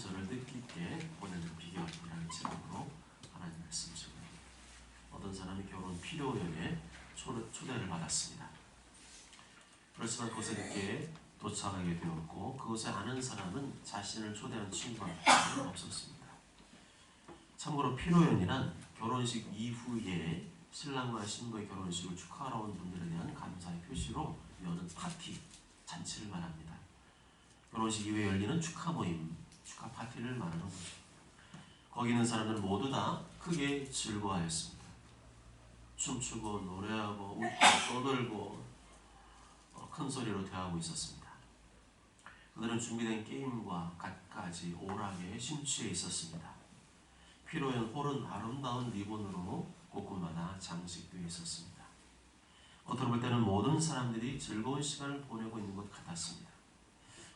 성탄절을 뜻깊게 보내는 비결이라는 제목으로 하나님 말씀 주고 어떤 사람이 결혼 필요연에 초대를 받았습니다. 그렇지만 그곳에 늦게 도착하게 되었고 그곳에 아는 사람은 자신을 초대한 친구가 없었습니다. 참고로 필요연이란 결혼식 이후에 신랑과 신부의 결혼식을 축하하러 온 분들에 대한 감사의 표시로 여는 파티, 잔치를 말합니다. 결혼식 이후에 열리는 축하 모임, 축하 파티를 말하는 거죠. 거기 있는 사람들은 모두 다 크게 즐거워하였습니다. 춤추고 노래하고 웃고 떠들고 어, 큰 소리로 대하고 있었습니다. 그들은 준비된 게임과 갖가지 오락에 심취해 있었습니다. 피로연 홀은 아름다운 리본으로 곳곳마다 장식되어 있었습니다. 겉으로 볼 때는 모든 사람들이 즐거운 시간을 보내고 있는 것 같았습니다.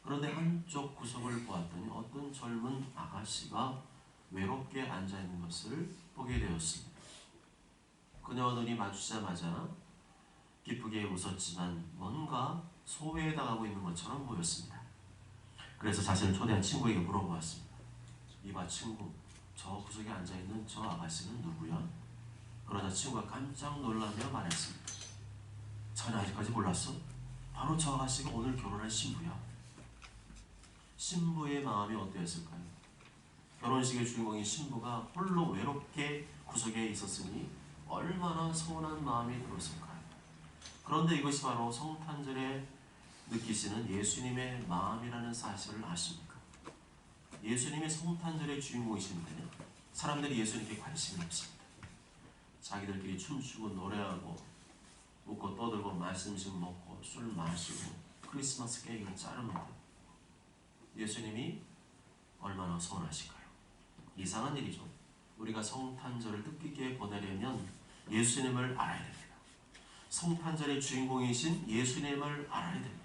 그런데 한쪽 구석을 보았더니 어떤 젊은 아가씨가 외롭게 앉아 있는 것을 보게 되었습니다. 그녀와 눈이 마주치자마자 기쁘게 웃었지만 뭔가 소외당하고 있는 것처럼 보였습니다. 그래서 자신을 초대한 친구에게 물어보았습니다. 이봐 친구, 저 구석에 앉아 있는 저 아가씨는 누구야? 그러자 친구가 깜짝 놀라며 말했습니다. 자네 아직까지 몰랐어? 바로 저 아가씨가 오늘 결혼할 신부야. 신부의 마음이 어떠했을까요? 결혼식의 주인공인 신부가 홀로 외롭게 구석에 있었으니 얼마나 서운한 마음이 들었을까요? 그런데 이것이 바로 성탄절에 느끼시는 예수님의 마음이라는 사실을 아십니까? 예수님이 성탄절의 주인공이신데 사람들이 예수님께 관심이 없습니다. 자기들끼리 춤추고 노래하고 웃고 떠들고 말씀식 먹고 술 마시고 크리스마스 케이크를 자릅니다. 예수님이 얼마나 서운하실까요? 이상한 일이죠. 우리가 성탄절을 뜻깊게 보내려면 예수님을 알아야 됩니다. 성탄절의 주인공이신 예수님을 알아야 됩니다.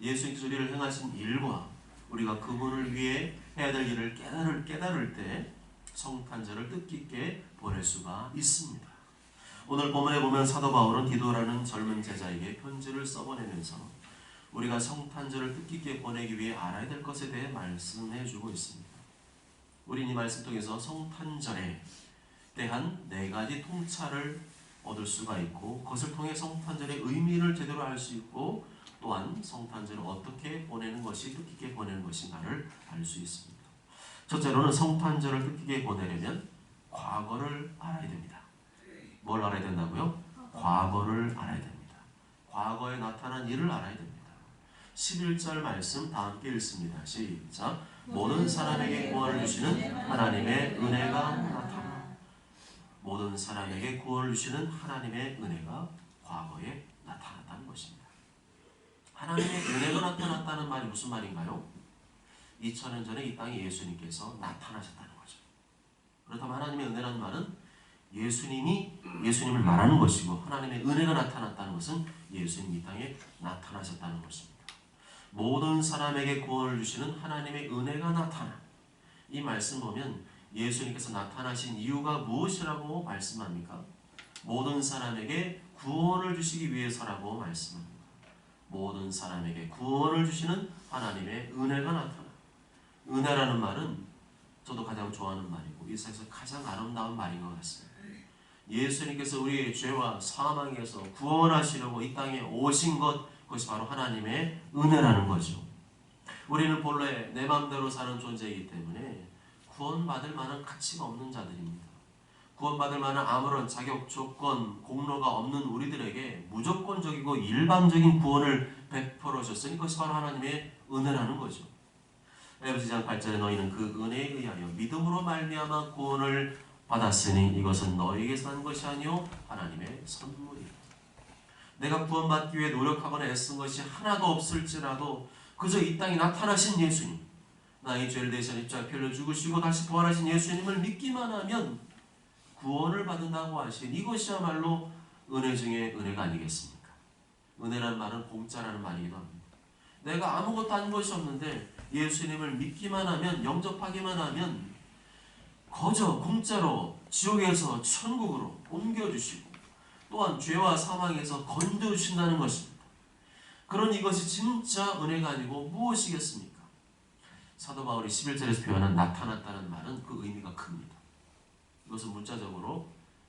예수님께서 우리를 행하신 일과 우리가 그분을 위해 해야 될 일을 깨달을, 깨달을 때 성탄절을 뜻깊게 보낼 수가 있습니다. 오늘 본문에 보면 사도 바울은 디도라는 젊은 제자에게 편지를 써보내면서 우리가 성탄절을 뜻깊게 보내기 위해 알아야 될 것에 대해 말씀해 주고 있습니다. 우리는 이 말씀 통해서 성탄절에 대한 네 가지 통찰을 얻을 수가 있고 그것을 통해 성탄절의 의미를 제대로 알 수 있고 또한 성탄절을 어떻게 보내는 것이 뜻깊게 보내는 것인가를 알 수 있습니다. 첫째로는 성탄절을 뜻깊게 보내려면 과거를 알아야 됩니다. 뭘 알아야 된다고요? 과거를 알아야 됩니다. 과거에 나타난 일을 알아야 됩니다. 11절 말씀 다 함께 읽습니다. 시작. 모든 사람에게 구원을 주시는 하나님의 은혜가 나타나. 모든 사람에게 구원을 주시는 하나님의 은혜가 과거에 나타났다는 것입니다. 하나님의 은혜가 나타났다는 말이 무슨 말인가요? 2000년 전에 이 땅에 예수님께서 나타나셨다는 거죠. 그렇다면 하나님의 은혜라는 말은 예수님이 예수님을 말하는 것이고 하나님의 은혜가 나타났다는 것은 예수님 이 땅에 나타나셨다는 것입니다. 모든 사람에게 구원을 주시는 하나님의 은혜가 나타나. 이 말씀 보면 예수님께서 나타나신 이유가 무엇이라고 말씀합니까? 모든 사람에게 구원을 주시기 위해서라고 말씀합니다. 모든 사람에게 구원을 주시는 하나님의 은혜가 나타나. 은혜라는 말은 저도 가장 좋아하는 말이고 이 세상에서 가장 아름다운 말인 것 같습니다. 예수님께서 우리의 죄와 사망에서 구원하시려고 이 땅에 오신 것 그것이 바로 하나님의 은혜라는 거죠. 우리는 본래 내 마음대로 사는 존재이기 때문에 구원받을 만한 가치가 없는 자들입니다. 구원받을 만한 아무런 자격, 조건, 공로가 없는 우리들에게 무조건적이고 일방적인 구원을 베풀어 줬으니 그것이 바로 하나님의 은혜라는 거죠. 에베소장 8절에 너희는 그 은혜에 의하여 믿음으로 말미암아 구원을 받았으니 이것은 너희에게서 난 것이 아니요 하나님의 선물이라. 내가 구원받기 위해 노력하거나 애쓴 것이 하나도 없을지라도 그저 이 땅에 나타나신 예수님 나의 죄를 대신 입장표를 죽으시고 다시 부활하신 예수님을 믿기만 하면 구원을 받는다고 하신 이것이야말로 은혜 중에 은혜가 아니겠습니까? 은혜란 말은 공짜라는 말이기도 합니다. 내가 아무것도 한 것이 없는데 예수님을 믿기만 하면 영접하기만 하면 거저 공짜로 지옥에서 천국으로 옮겨주시고 또한 죄와 사망에서 건져주신다는 것입니다. 그런 이것이 진짜 은혜가 아니고 무엇이겠습니까? 사도 바울이 11절에서 표현한 나타났다는 말은 그 의미가 큽니다. 이것은 문자적으로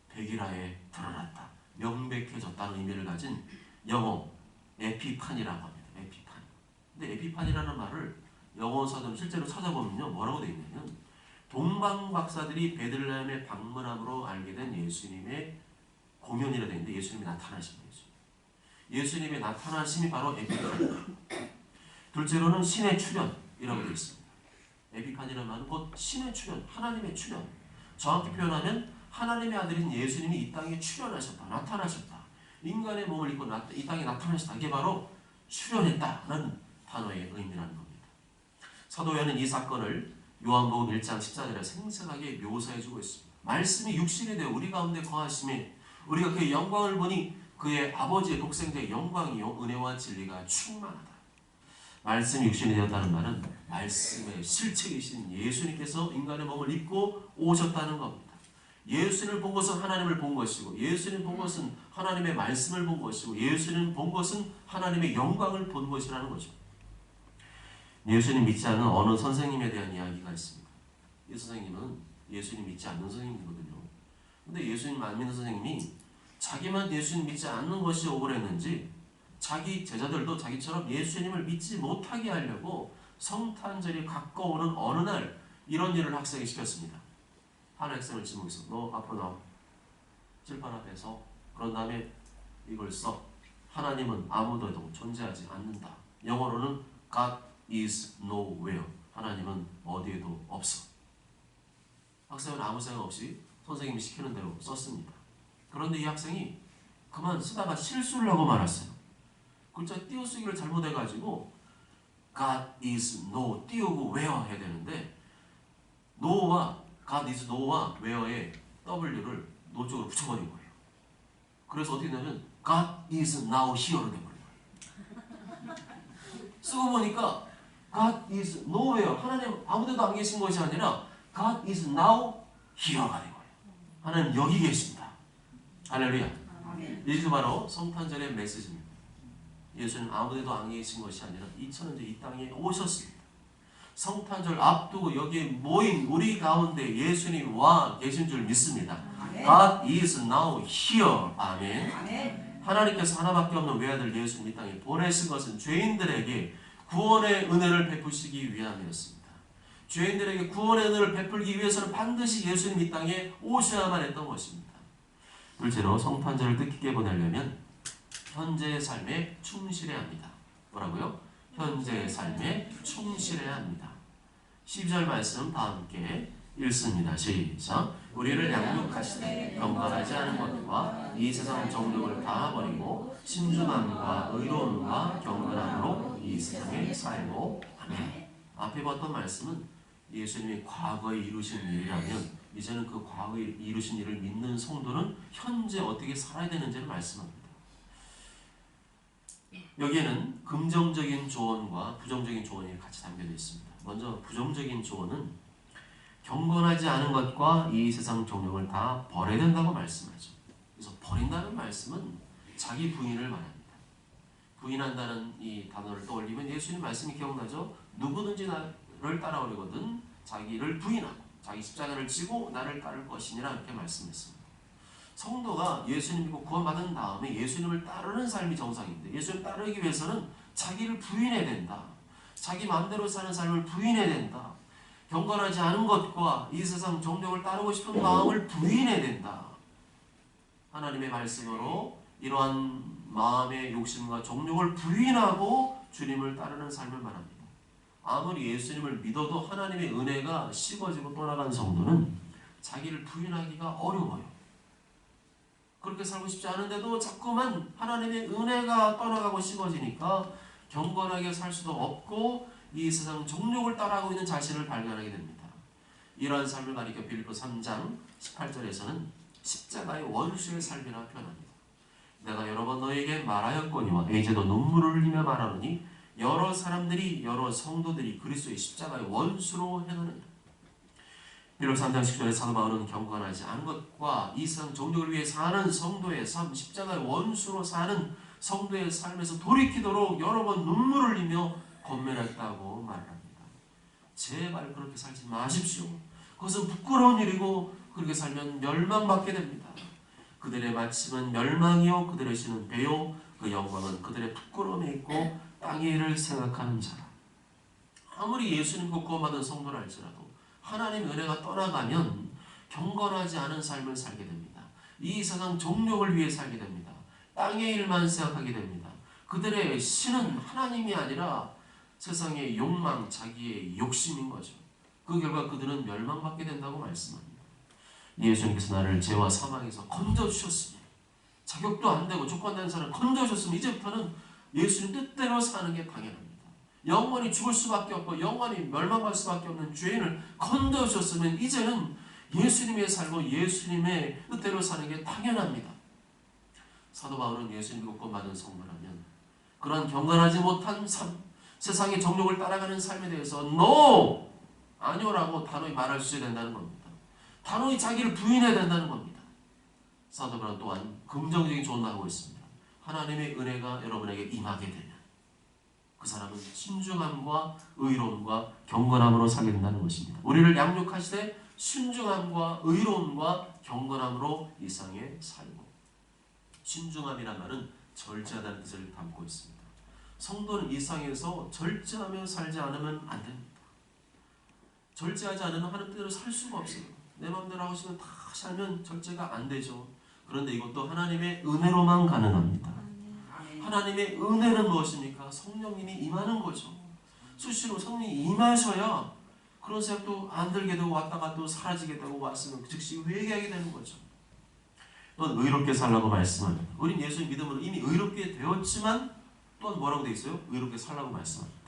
백일하에 드러났다. 명백해졌다는 의미를 가진 영어 에피판이라고 합니다. 에피판. 근데 에피판이라는 말을 영어 사전 실제로 찾아보면요. 뭐라고 되어 있냐면 동방 박사들이 베들레헴에 방문함으로 알게 된 예수님의 공연이라 되어 있는데 예수님이 나타나신 거예요. 예수님의 나타나심이 바로 에피판입니다. 둘째로는 신의 출현이라고 되어 있습니다. 에피판이라는 말은 곧 신의 출현, 하나님의 출현. 정확히 표현하면 하나님의 아들인 예수님이 이 땅에 출현하셨다, 나타나셨다. 인간의 몸을 입고 나, 이 땅에 나타나셨다. 이게 바로 출현했다라는 단어의 의미라는 겁니다. 사도 요한은 이 사건을 요한복음 1장 14절에 생생하게 묘사해주고 있습니다. 말씀이 육신이 되어 우리 가운데 거하심에 우리가 그의 영광을 보니 그의 아버지의 독생자의 영광이요 은혜와 진리가 충만하다. 말씀이 육신이 되었다는 말은 말씀의 실체이신 예수님께서 인간의 몸을 입고 오셨다는 겁니다. 예수님을 본 것은 하나님을 본 것이고 예수님 본 것은 하나님의 말씀을 본 것이고 예수님 본 것은 하나님의 영광을 본 것이라는 거죠. 예수님 믿지 않는 어느 선생님에 대한 이야기가 있습니다. 이 선생님은 예수님 믿지 않는 선생님이거든요. 근데 예수님 안 믿는 선생님이 자기만 예수님 믿지 않는 것이 억울했는지 자기 제자들도 자기처럼 예수님을 믿지 못하게 하려고 성탄절이 가까우는 어느 날 이런 일을 학생에 시켰습니다. 한 학생을 지목해서 너 앞으로 나와. 칠판 앞에서 그런 다음에 이걸 써. 하나님은 아무데도 존재하지 않는다. 영어로는 God is nowhere. 하나님은 어디에도 없어. 학생은 아무 생각 없이 선생님이 시키는 대로 썼습니다. 그런데 이 학생이 그만 쓰다가 실수를 하고 말았어요. 글자 띄어쓰기를 잘못해가지고 God is no 띄우고 where 해야 되는데 no와 God is no와 where에 W를 no 쪽으로 붙여버린 거예요. 그래서 어떻게 되냐면 God is now here로 돼버린 거예요. 쓰고 보니까 God is nowhere 하나님 아무데도 안 계신 것이 아니라 God is now here가 된 거예요. 하나님 여기 계십니다. 할렐루야. 이게 바로 성탄절의 메시지입니다. 예수님 아무데도 안 계신 것이 아니라 2000년 이 땅에 오셨습니다. 성탄절 앞두고 여기에 모인 우리 가운데 예수님 와 계신 줄 믿습니다. God is now here. 아멘. 하나님께서 하나밖에 없는 외아들 예수님 이 땅에 보내신 것은 죄인들에게 구원의 은혜를 베푸시기 위함이었습니다. 죄인들에게 구원의 은혜를 베풀기 위해서는 반드시 예수님 이 땅에 오셔야만 했던 것입니다. 둘째로 성탄절을 뜻깊게 보내려면 현재의 삶에 충실해야 합니다. 뭐라고요? 현재의 삶에 충실해야 합니다. 12절 말씀 다 함께 읽습니다. 시작. 우리를 양육하시되 경건하지 않은 것과 이 세상 정욕을 다 버리고 신중함과 의로움과 경건함으로 이 세상에 살고 아멘. 앞에 봤던 말씀은 예수님이 과거에 이루신 일이라면 이제는 그 과거에 이루신 일을 믿는 성도는 현재 어떻게 살아야 되는지를 말씀합니다. 여기에는 긍정적인 조언과 부정적인 조언이 같이 담겨져 있습니다. 먼저 부정적인 조언은 경건하지 않은 것과 이 세상 종력을 다 버려야 된다고 말씀하죠. 그래서 버린다는 말씀은 자기 부인을 말합니다. 부인한다는 이 단어를 떠올리면 예수님 말씀이 기억나죠? 누구든지 나 를 따라오려거든 자기를 부인하고 자기 십자가를 지고 나를 따를 것이니라 이렇게 말씀했습니다. 성도가 예수님 믿고 구원받은 다음에 예수님을 따르는 삶이 정상인데 예수님 따르기 위해서는 자기를 부인해야 된다. 자기 마음대로 사는 삶을 부인해야 된다. 경건하지 않은 것과 이 세상 정력을 따르고 싶은 마음을 부인해야 된다. 하나님의 말씀으로 이러한 마음의 욕심과 정욕을 부인하고 주님을 따르는 삶을 말합니다. 아무리 예수님을 믿어도 하나님의 은혜가 식어지고 떠나간 성도는 자기를 부인하기가 어려워요. 그렇게 살고 싶지 않은데도 자꾸만 하나님의 은혜가 떠나가고 식어지니까 경건하게 살 수도 없고 이 세상 정욕을 따라하고 있는 자신을 발견하게 됩니다. 이러한 삶을 가리켜 빌립보 3장 18절에서는 십자가의 원수의 삶이라 표현합니다. 내가 여러 번 너에게 말하였거니와 이제도 눈물을 흘리며 말하노니 여러 사람들이 여러 성도들이 그리스도의 십자가의 원수로 행하느니라. 비록 3장 10절에 사도 바울은 경건하지 않은 것과 이 세상 정욕을 위해 사는 성도의 삶, 십자가의 원수로 사는 성도의 삶에서 돌이키도록 여러 번 눈물을 흘리며 권면했다고 말합니다. 제발 그렇게 살지 마십시오. 그것은 부끄러운 일이고 그렇게 살면 멸망받게 됩니다. 그들의 마침은 멸망이요 그들의 신은 배요 그 영광은 그들의 부끄러움에 있고 땅의 일을 생각하는 자라. 아무리 예수님 그 구원받은 성도랄지라도 하나님 은혜가 떠나가면 경건하지 않은 삶을 살게 됩니다. 이 세상 종력을 위해 살게 됩니다. 땅의 일만 생각하게 됩니다. 그들의 신은 하나님이 아니라 세상의 욕망, 자기의 욕심인 거죠. 그 결과 그들은 멸망받게 된다고 말씀합니다. 예수님께서 나를 죄와 사망에서 건져주셨으니 자격도 안 되고 조건 되는 사람을 건져주셨으면 이제부터는 예수님 뜻대로 사는 게 당연합니다. 영원히 죽을 수밖에 없고 영원히 멸망할 수밖에 없는 죄인을 건져주셨으면 이제는 예수님의 살고 예수님의 뜻대로 사는 게 당연합니다. 사도 바울은 예수님 믿고 받은 성도라면 그런 경건하지 못한 삶, 세상의 정욕을 따라가는 삶에 대해서 NO! 아니오라고 단호히 말할 수 있어야 된다는 겁니다. 단호히 자기를 부인해야 된다는 겁니다. 사도 바울 또한 긍정적인 조언을 하고 있습니다. 하나님의 은혜가 여러분에게 임하게 되면 그 사람은 신중함과 의로움과 경건함으로 살게 된다는 것입니다. 우리를 양육하시되 신중함과 의로움과 경건함으로 이 상에 살고 신중함이란 말은 절제하다는 뜻을 담고 있습니다. 성도는 이 상에서 절제하며 살지 않으면 안 됩니다. 절제하지 않으면 하는 뜻대로 살 수가 없어요. 내 마음대로 하시면 다 살면 절제가 안 되죠. 그런데 이것도 하나님의 은혜로만 가능합니다. 하나님의 은혜는 무엇입니까? 성령님이 임하는 거죠. 수시로 성령이 임하셔야 그런 생각도 안 들게 되고 왔다가 또 사라지게 되고 왔으면 즉시 회개하게 되는 거죠. 또한 의롭게 살라고 말씀합니다. 우린 예수님 믿음으로 이미 의롭게 되었지만 또한 뭐라고 되어 있어요? 의롭게 살라고 말씀합니다.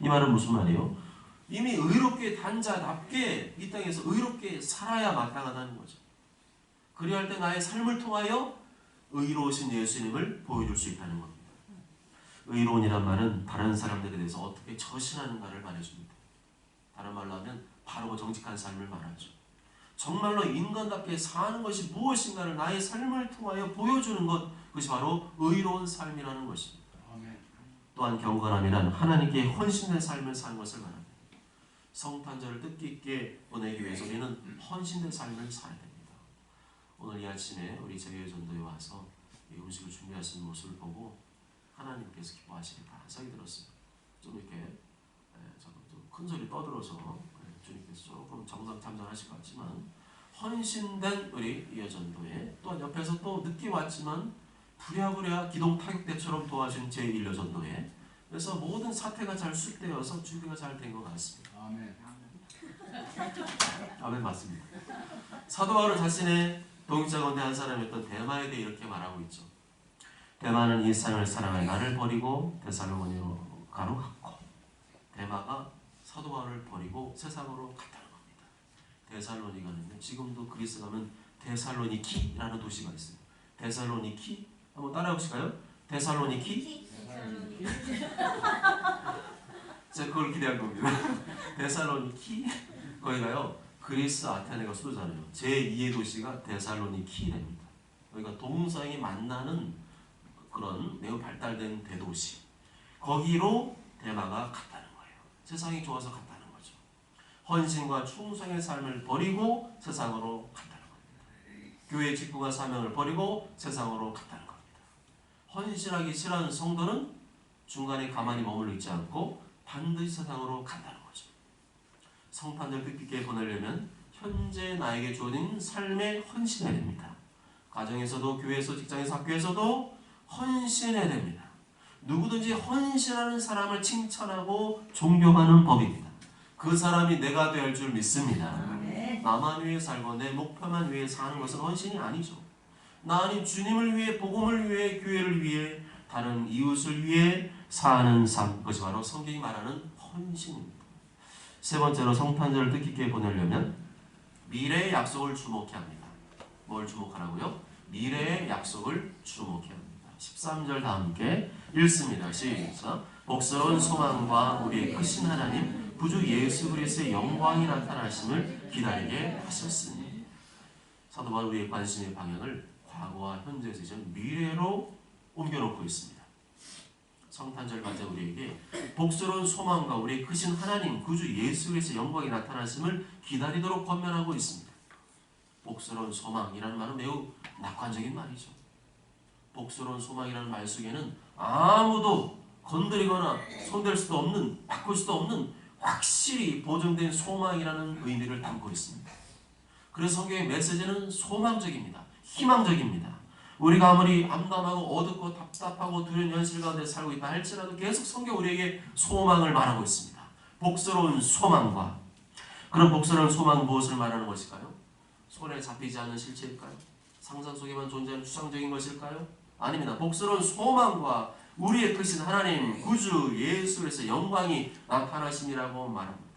이 말은 무슨 말이에요? 이미 의롭게 단 자답게 이 땅에서 의롭게 살아야 마땅하다는 거죠. 그리할 때 나의 삶을 통하여 의로우신 예수님을 보여줄 수 있다는 겁니다. 의로운이란 말은 다른 사람들에 대해서 어떻게 처신하는가를 말해줍니다. 다른 말로 하면 바르고 정직한 삶을 말하죠. 정말로 인간답게 사는 것이 무엇인가를 나의 삶을 통하여 보여주는 것, 그것이 바로 의로운 삶이라는 것입니다. 또한 경건함이란 하나님께 헌신된 삶을 사는 것을 말합니다. 성탄절을 뜻깊게 보내기 위해서 우리는 헌신된 삶을 살아야 됩니다. 오늘 이 아침에 우리 제외 전도에 와서 이 음식을 준비하시는 모습을 보고 하나님께서 기뻐하시니까 한 생각이 들었어요. 좀 이렇게 예, 조금 좀큰 소리 떠들어서 예, 주님께서 조금 정상 참전하실 것 같지만 헌신된 우리 이어 전도에 또한 옆에서 또 늦게 왔지만 부랴부랴 기동 타격대처럼 도와준 제1여 전도에 그래서 모든 사태가 잘 숙되어서 준비가 잘 된 것 같습니다. 아멘. 아멘 맞습니다. 사도 바울 자신의 동역자 가운데 한 사람이었던 대마에 대해 이렇게 말하고 있죠. 대마는 이 세상을 사랑하여 나를 버리고 데살로니로 가로 갔고 대마가 사도 바울을 버리고 세상으로 갔다는 겁니다. 데살로니가는요. 지금도 그리스 가면 데살로니키라는 도시가 있어요. 데살로니키 한번 따라해 보실까요? 데살로니키 제가 그걸 기대한 겁니다. 데살로니키 거기가요. 그리스 아테네가 수도잖아요. 제2의 도시가 데살로니키입니다. 그러니까 동성이 만나는 그런 매우 발달된 대도시. 거기로 대마가 갔다는 거예요. 세상이 좋아서 갔다는 거죠. 헌신과 충성의 삶을 버리고 세상으로 갔다는 겁니다. 교회 직분과 사명을 버리고 세상으로 갔다는 겁니다. 헌신하기 싫어하는 성도는 중간에 가만히 머물러 있지 않고 반드시 세상으로 간다는 성탄절 뜻깊게 보내려면 현재 나에게 주어진 삶에 헌신해야 됩니다. 가정에서도 교회에서 직장에서 학교에서도 헌신해야 됩니다. 누구든지 헌신하는 사람을 칭찬하고 존경하는 법입니다. 그 사람이 내가 될 줄 믿습니다. 나만 위해 살고 내 목표만 위해 사는 것은 헌신이 아니죠. 나 아닌 주님을 위해 복음을 위해 교회를 위해 다른 이웃을 위해 사는 삶 그것이 바로 성경이 말하는 헌신입니다. 세 번째로 성탄절을 뜻깊게 보내려면 미래의 약속을 주목해야 합니다. 뭘 주목하라고요? 미래의 약속을 주목해야 합니다. 13절 다 함께 읽습니다. 시작. 복스러운 소망과 우리의 크신 하나님 구주 예수 그리스도의 영광이 나타나심을 기다리게 하셨으니 사도 바울 우리의 관심의 방향을 과거와 현재에서 미래로 옮겨놓고 있습니다. 성탄절 맞아 우리에게 복스러운 소망과 우리의 크신 하나님 구주 예수 그리스도의 영광이 나타나심을 기다리도록 권면하고 있습니다. 복스러운 소망이라는 말은 매우 낙관적인 말이죠. 복스러운 소망이라는 말 속에는 아무도 건드리거나 손댈 수도 없는 바꿀 수도 없는 확실히 보증된 소망이라는 의미를 담고 있습니다. 그래서 성경의 메시지는 소망적입니다. 희망적입니다. 우리가 아무리 암담하고 어둡고 답답하고 두려운 현실 가운데 살고 있다 할지라도 계속 성경 우리에게 소망을 말하고 있습니다. 복스러운 소망과 그런 복스러운 소망 무엇을 말하는 것일까요? 손에 잡히지 않는 실체일까요? 상상 속에만 존재하는 추상적인 것일까요? 아닙니다. 복스러운 소망과 우리의 크신 하나님 구주 예수 그리스도 영광이 나타나심이라고 말합니다.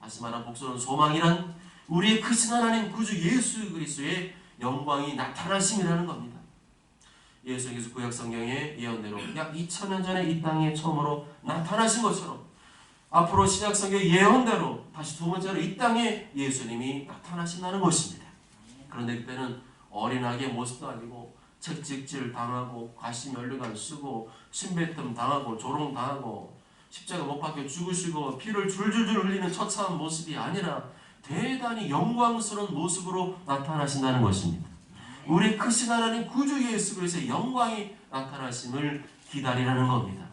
다시 말하면 복스러운 소망이란 우리의 크신 하나님 구주 예수 그리스도의 영광이 나타나심이라는 겁니다. 예수님께서 구약 성경의 예언대로 약 2000년 전에 이 땅에 처음으로 나타나신 것처럼 앞으로 신약 성경 예언대로 다시 두 번째로 이 땅에 예수님이 나타나신다는 것입니다. 그런데 그때는 어린아기의 모습도 아니고 채찍질 당하고 가시 면류관 쓰고 신배뜸 당하고 조롱 당하고 십자가 못 박혀 죽으시고 피를 줄줄줄 흘리는 처참한 모습이 아니라 대단히 영광스러운 모습으로 나타나신다는 것입니다. 우리 크신 하나님 구주 예수 그리스도의 영광이 나타나심을 기다리라는 겁니다.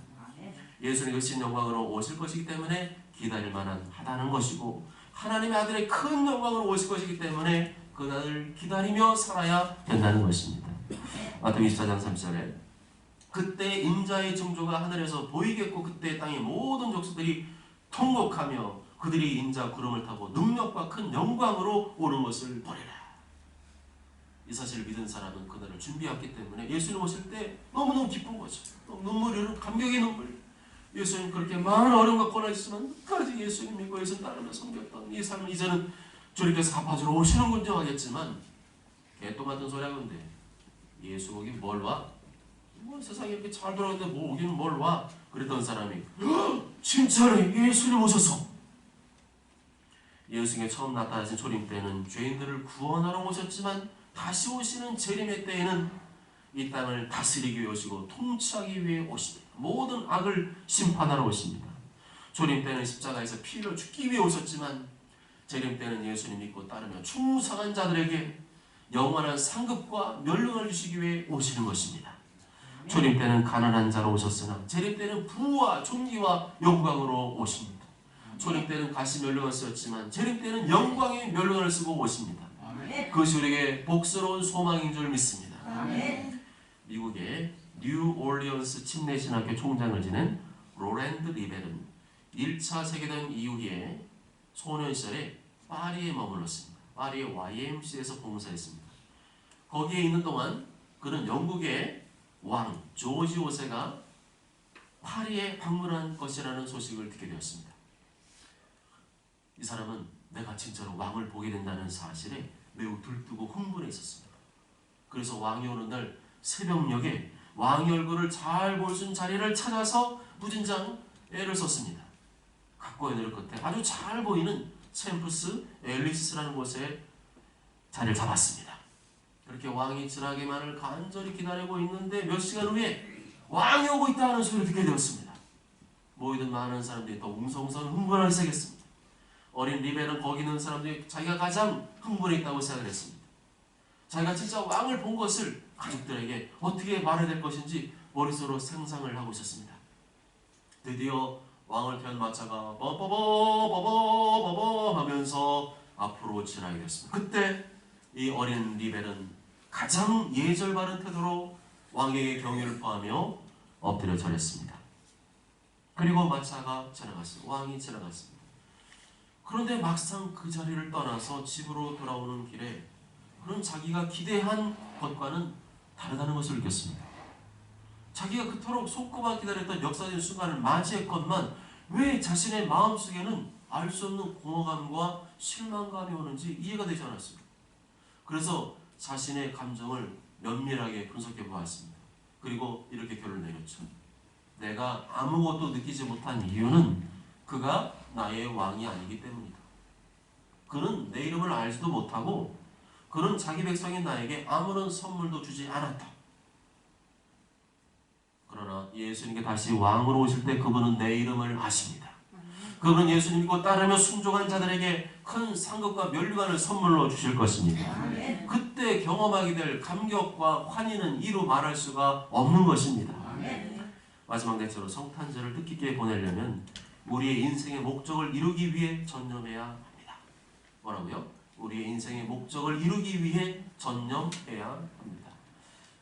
예수님 크신 영광으로 오실 것이기 때문에 기다릴 만한 하다는 것이고 하나님의 아들의 큰 영광으로 오실 것이기 때문에 그날을 기다리며 살아야 된다는 것입니다. 마태복음 24장 3절에 그때 인자의 징조가 하늘에서 보이겠고 그때 땅의 모든 족속들이 통곡하며 그들이 인자 구름을 타고 능력과 큰 영광으로 오는 것을 보리라. 이 사실을 믿은 사람은 그날을 준비했기 때문에 예수님 오실 때 너무너무 기쁜 거죠. 눈물이 감격의 눈물. 예수님 그렇게 많은 어려움과 고난이 있지만 끝까지 예수님 믿고 예수님 따르며 섬겼던 이 삶을 이제는 주님께서 갚아주러 오시는군요 하겠지만 개똥 같은 소리 하건데 예수 오긴 뭘 와? 뭐 세상에 이렇게 잘 돌아가는데 뭐 오긴 뭘 와? 그랬던 사람이 진짜로 예수님 오셔서 예수님께 처음 나타나신 초림 때는 죄인들을 구원하러 오셨지만 다시 오시는 재림의 때에는 이 땅을 다스리기 위해 오시고 통치하기 위해 오십니다. 모든 악을 심판하러 오십니다. 조림 때는 십자가에서 피를 죽기 위해 오셨지만 재림 때는 예수님 믿고 따르며 충성한 자들에게 영원한 상급과 멸륜을 주시기 위해 오시는 것입니다. 조림 때는 가난한 자로 오셨으나 재림 때는 부와 존귀와 영광으로 오십니다. 조림 때는 가시 멸륜을 쓰였지만 재림 때는 영광의 멸륜을 쓰고 오십니다. 그것이 우리에게 복스러운 소망인 줄 믿습니다. 미국의 뉴 올리언스 침례신학교 총장을 지낸 로랜드 리벨은 1차 세계대전 이후에 소년 시절에 파리에 머물렀습니다. 파리의 YMC에서 봉사했습니다. 거기에 있는 동안 그는 영국의 왕 조지 5세가 파리에 방문한 것이라는 소식을 듣게 되었습니다. 이 사람은 내가 진짜로 왕을 보게 된다는 사실에 매우 들뜨고 흥분해 있었습니다. 그래서 왕이 오는 날 새벽녘에 왕의 얼굴을 잘 볼 수 있는 자리를 찾아서 무진장 애를 썼습니다. 각고의 노력 끝에 아주 잘 보이는 챔프스 앨리스라는 곳에 자리를 잡았습니다. 그렇게 왕이 지나기만을 간절히 기다리고 있는데 몇 시간 후에 왕이 오고 있다는 소리를 듣게 되었습니다. 모이던 많은 사람들이 또 웅성웅성 흥분하기 시작했습니다. 어린 리벨은 거기 있는 사람들이 자기가 가장 흥분했다고 생각을 했습니다. 자기가 진짜 왕을 본 것을 가족들에게 어떻게 말해야 될 것인지 머릿속으로 상상을 하고 있었습니다. 드디어 왕을 태운 마차가 버버버버버버 하면서 앞으로 지나게 됐습니다. 그때 이 어린 리벨은 가장 예절 바른 태도로 왕에게 경의를 표하며 엎드려 절했습니다. 그리고 마차가 지나갔습니다. 왕이 지나갔습니다. 그런데 막상 그 자리를 떠나서 집으로 돌아오는 길에 그런 자기가 기대한 것과는 다르다는 것을 느꼈습니다. 자기가 그토록 속고만 기다렸던 역사적인 순간을 맞이했건만 왜 자신의 마음속에는 알 수 없는 공허감과 실망감이 오는지 이해가 되지 않았습니다. 그래서 자신의 감정을 면밀하게 분석해 보았습니다. 그리고 이렇게 결론을 내렸죠. 내가 아무것도 느끼지 못한 이유는 그가 나의 왕이 아니기 때문이다. 그는 내 이름을 알지도 못하고 그는 자기 백성인 나에게 아무런 선물도 주지 않았다. 그러나 예수님께 다시 왕으로 오실 때 그분은 내 이름을 아십니다. 그분은 예수님 믿고 따르며 순종한 자들에게 큰 상급과 멸류관을 선물로 주실 것입니다. 그때 경험하게 될 감격과 환희는 이루 말할 수가 없는 것입니다. 마지막 lec처로 성탄절을 뜻깊게 보내려면 우리의 인생의 목적을 이루기 위해 전념해야 합니다. 뭐라고요? 우리의 인생의 목적을 이루기 위해 전념해야 합니다.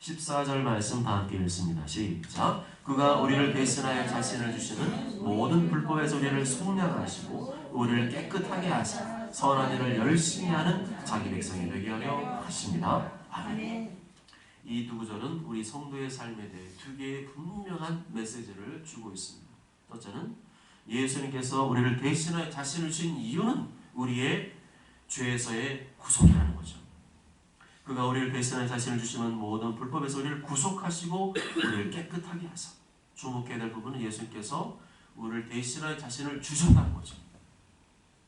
14절 말씀 다 함께 읽습니다. 시작. 그가 우리를 대신하여 자신을 주시는 모든 불법의 소리를 속량하시고 우리를 깨끗하게 하사 선한 일을 열심히 하는 자기 백성이 되게 하려 하십니다. 아멘. 이 두 구절은 우리 성도의 삶에 대해 두 개의 분명한 메시지를 주고 있습니다. 첫째는 예수님께서 우리를 대신하여 자신을 주신 이유는 우리의 죄에서의 구속이라는 거죠. 그가 우리를 대신하여 자신을 주시는 모든 불법에서 우리를 구속하시고 우리를 깨끗하게 하사 주목해야 될 부분은 예수님께서 우리를 대신하여 자신을 주셨다는 거죠.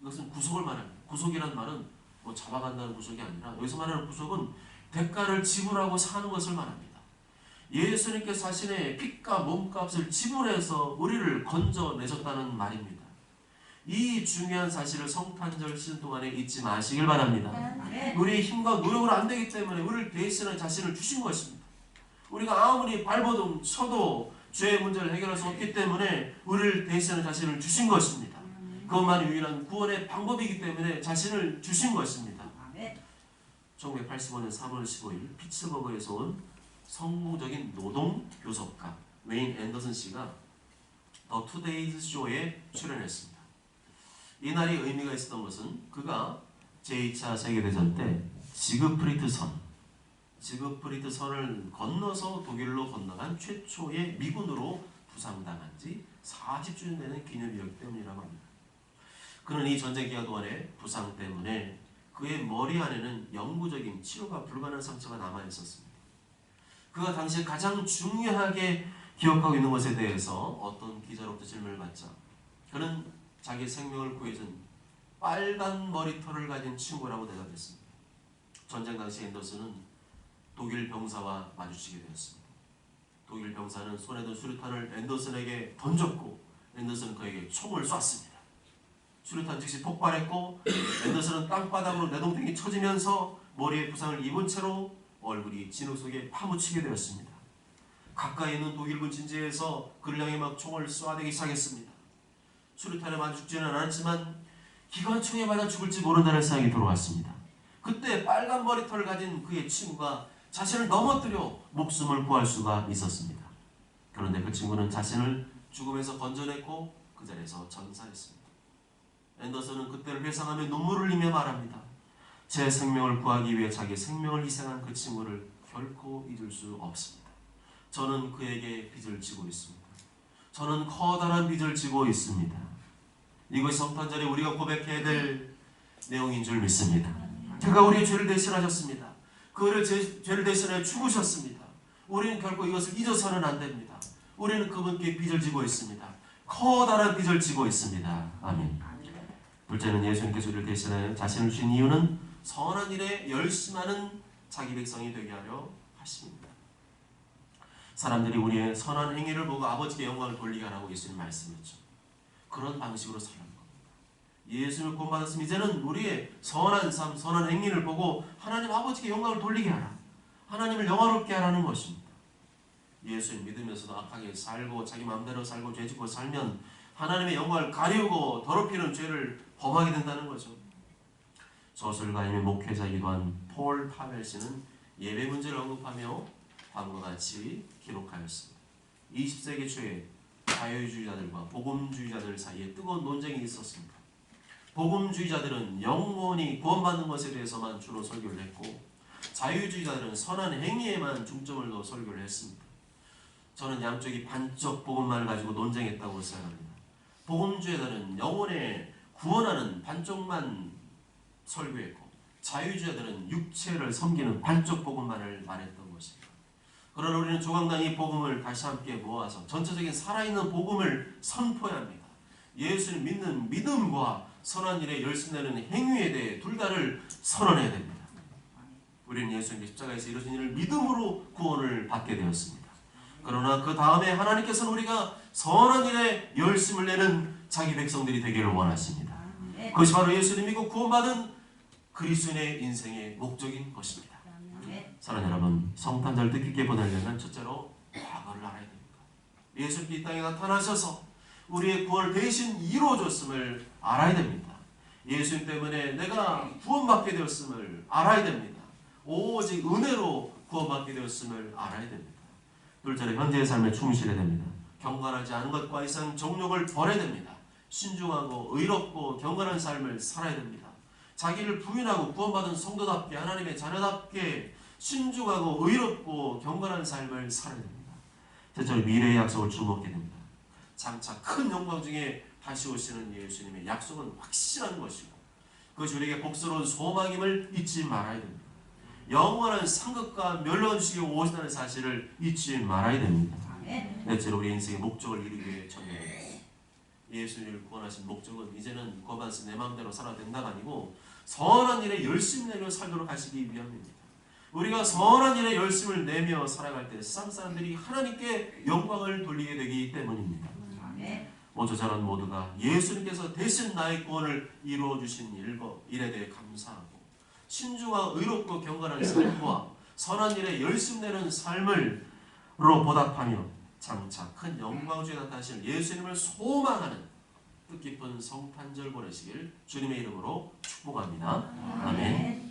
이것은 구속을 말합니다. 구속이란 말은 뭐 잡아간다는 구속이 아니라 여기서 말하는 구속은 대가를 지불하고 사는 것을 말합니다. 예수님께서 자신의 피가 몸값을 지불해서 우리를 건져내셨다는 말입니다. 이 중요한 사실을 성탄절 시즌 동안에 잊지 마시길 바랍니다. 우리의 힘과 노력으로 안 되기 때문에 우리를 대신한 자신을 주신 것입니다. 우리가 아무리 발버둥 쳐도 죄의 문제를 해결할 수 없기 때문에 우리를 대신한 자신을 주신 것입니다. 그것만이 유일한 구원의 방법이기 때문에 자신을 주신 것입니다. 1985년 3월 15일 피츠버그에서 온 성공적인 노동 교섭가 웨인 앤더슨 씨가 더 투데이즈 쇼에 출연했습니다. 이 날이 의미가 있었던 것은 그가 제2차 세계대전 때 지그프리트 선, 지그프리트 선을 건너서 독일로 건너간 최초의 미군으로 부상당한 지 40주년 되는 기념이었기 때문이라고 합니다. 그는 이 전쟁 기간 동안에 부상 때문에 그의 머리 안에는 영구적인 치료가 불가능한 상처가 남아 있었습니다. 그가 당시 가장 중요하게 기억하고 있는 것에 대해서 어떤 기자로부터 질문을 받자 그는 자기 생명을 구해준 빨간 머리털을 가진 친구라고 대답했습니다. 전쟁 당시 앤더슨은 독일 병사와 마주치게 되었습니다. 독일 병사는 손에 든 수류탄을 앤더슨에게 던졌고 앤더슨은 그에게 총을 쐈습니다. 수류탄 즉시 폭발했고 앤더슨은 땅바닥으로 내동댕이 쳐지면서 머리에 부상을 입은 채로 얼굴이 진흙 속에 파묻히게 되었습니다. 가까이 있는 독일군 진지에서 그를 향해 막 총을 쏴대기 시작했습니다. 수류탄에 맞아 죽지는 않았지만 기관총에 맞아 죽을지 모른다는 생각이 들어왔습니다. 그때 빨간 머리털을 가진 그의 친구가 자신을 넘어뜨려 목숨을 구할 수가 있었습니다. 그런데 그 친구는 자신을 죽음에서 건져냈고 그 자리에서 전사했습니다. 앤더슨은 그때를 회상하며 눈물을 흘리며 말합니다. 제 생명을 구하기 위해 자기 생명을 희생한 그 친구를 결코 잊을 수 없습니다. 저는 그에게 빚을 지고 있습니다. 저는 커다란 빚을 지고 있습니다. 이것이 성탄절에 우리가 고백해야 될 내용인 줄 믿습니다. 그가 우리의 죄를 대신하셨습니다. 그를 제, 죄를 대신하여 죽으셨습니다. 우리는 결코 이것을 잊어서는 안 됩니다. 우리는 그분께 빚을 지고 있습니다. 커다란 빚을 지고 있습니다. 아멘. 둘째는 예수님께서 우리를 대신하여 자신을 주신 이유는 선한 일에 열심하는 자기 백성이 되게 하려 하십니다. 사람들이 우리의 선한 행위를 보고 아버지께 영광을 돌리게 하라고 예수님 말씀했죠. 그런 방식으로 살아가는 겁니다. 예수님을 구원받았으면 이제는 우리의 선한 삶, 선한 행위를 보고 하나님 아버지께 영광을 돌리게 하라. 하나님을 영화롭게 하라는 것입니다. 예수님 믿으면서도 악하게 살고 자기 마음대로 살고 죄짓고 살면 하나님의 영광을 가리우고 더럽히는 죄를 범하게 된다는 거죠. 저술가이며 목회자이기도 한 폴 파멜 씨는 예배 문제를 언급하며 다음과 같이 기록하였습니다. 20세기 초에 자유주의자들과 복음주의자들 사이에 뜨거운 논쟁이 있었습니다. 복음주의자들은 영원히 구원받는 것에 대해서만 주로 설교를 했고 자유주의자들은 선한 행위에만 중점을 둬 설교를 했습니다. 저는 양쪽이 반쪽 복음만을 가지고 논쟁했다고 생각합니다. 복음주의자들은 영혼에 구원하는 반쪽만 설교했고 자유주의자들은 육체를 섬기는 반쪽 복음만을 말했던 것입니다. 그러나 우리는 조강당 이 복음을 다시 함께 모아서 전체적인 살아있는 복음을 선포해야 합니다. 예수를 믿는 믿음과 선한 일에 열심내는 행위에 대해 둘 다를 선언해야 됩니다. 우리는 예수님의 십자가에서 이루어진 일을 믿음으로 구원을 받게 되었습니다. 그러나 그 다음에 하나님께서는 우리가 선한 일에 열심을 내는 자기 백성들이 되기를 원하십니다. 아멘. 그것이 바로 예수님 믿고 구원받은 그리스도인의 인생의 목적인 것입니다. 사랑하는 여러분, 성탄절 뜻깊게 보내려면 첫째로 과거를 알아야 됩니다. 예수님이 이 땅에 나타나셔서 우리의 구원을 대신 이루어줬음을 알아야 됩니다. 예수님 때문에 내가 구원받게 되었음을 알아야 됩니다. 오직 은혜로 구원받게 되었음을 알아야 됩니다. 둘째로 현재의 삶에 충실해야 됩니다. 경건하지 않은 것과 이상 정욕을 버려야 됩니다. 신중하고 의롭고 경건한 삶을 살아야 됩니다. 자기를 부인하고 구원받은 성도답게 하나님의 자녀답게 신중하고 의롭고 경건한 삶을 살아야 됩니다. 셋째로 미래의 약속을 주목하게 됩니다. 장차 큰 영광 중에 다시 오시는 예수님의 약속은 확실한 것이고 그것이 우리에게 복스러운 소망임을 잊지 말아야 됩니다. 영원한 상급과 주시에 오신다는 사실을 잊지 말아야 됩니다. 넷째로 우리 인생의 목적을 이루기 위해 전념합니다. 예수님을 구원하신 목적은 이제는 구원받아서 내 마음대로 살아야 된다가 아니고 선한 일에 열심히 내며 살도록 하시기 위함입니다. 우리가 선한 일에 열심을 내며 살아갈 때 세상 사람들이 하나님께 영광을 돌리게 되기 때문입니다. 먼저 저는 모두가 예수님께서 대신 나의 구원을 이루어 주신 일에 대해 감사하고 신중하고 의롭고 경건한 삶과 선한 일에 열심 내는 삶을로 보답하며 장차 큰 영광 중에 나타나실 예수님을 소망하는 뜻깊은 성탄절 보내시길 주님의 이름으로 축복합니다. 아멘.